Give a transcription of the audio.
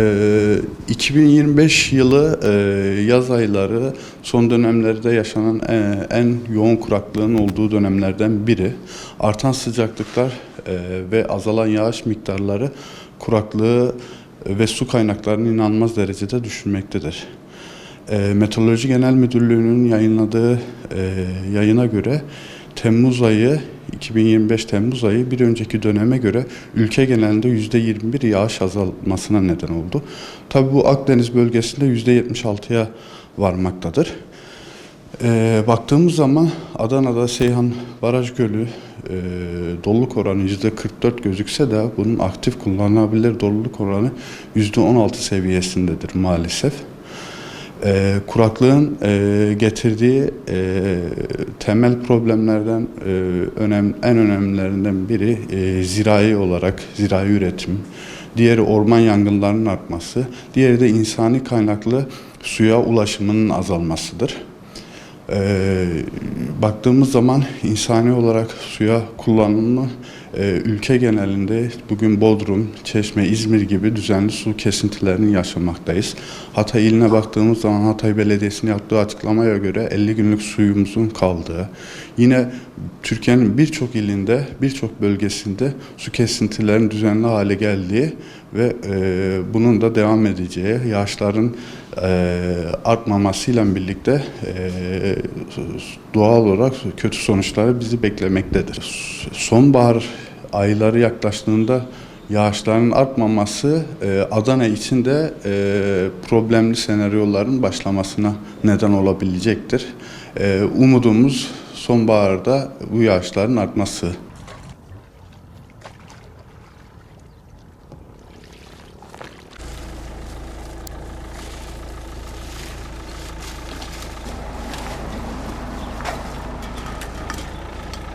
Ee, 2025 yılı e, yaz ayları son dönemlerde yaşanan e, en yoğun kuraklığın olduğu dönemlerden biri. Artan sıcaklıklar e, ve azalan yağış miktarları kuraklığı ve su kaynaklarını inanılmaz derecede düşürmektedir. Meteoroloji Genel Müdürlüğü'nün yayınladığı yayına göre Temmuz ayı 2025 Temmuz ayı bir önceki döneme göre ülke genelinde %21 yağış azalmasına neden oldu. Tabi bu Akdeniz bölgesinde %76'ya varmaktadır. E, baktığımız zaman Adana'da Seyhan Baraj Gölü e, doluluk oranı %44 gözükse de bunun aktif kullanılabilir doluluk oranı %16 seviyesindedir maalesef. Ee, kuraklığın e, getirdiği e, temel problemlerden e, önem, en önemlilerinden biri e, zirai olarak zirai üretim, diğeri orman yangınlarının artması, diğeri de insani kaynaklı suya ulaşımının azalmasıdır. Ee, baktığımız zaman insani olarak suya kullanımı e, ülke genelinde bugün Bodrum, Çeşme, İzmir gibi düzenli su kesintilerini yaşamaktayız. Hatay iline baktığımız zaman Hatay Belediyesi'nin yaptığı açıklamaya göre 50 günlük suyumuzun kaldığı, yine Türkiye'nin birçok ilinde, birçok bölgesinde su kesintilerinin düzenli hale geldiği ve e, bunun da devam edeceği, yağışların e, artmamasıyla birlikte e, doğal olarak kötü sonuçları bizi beklemektedir. Sonbahar ayları yaklaştığında yağışların artmaması e, Adana için de e, problemli senaryoların başlamasına neden olabilecektir. E, umudumuz sonbaharda bu yağışların artması.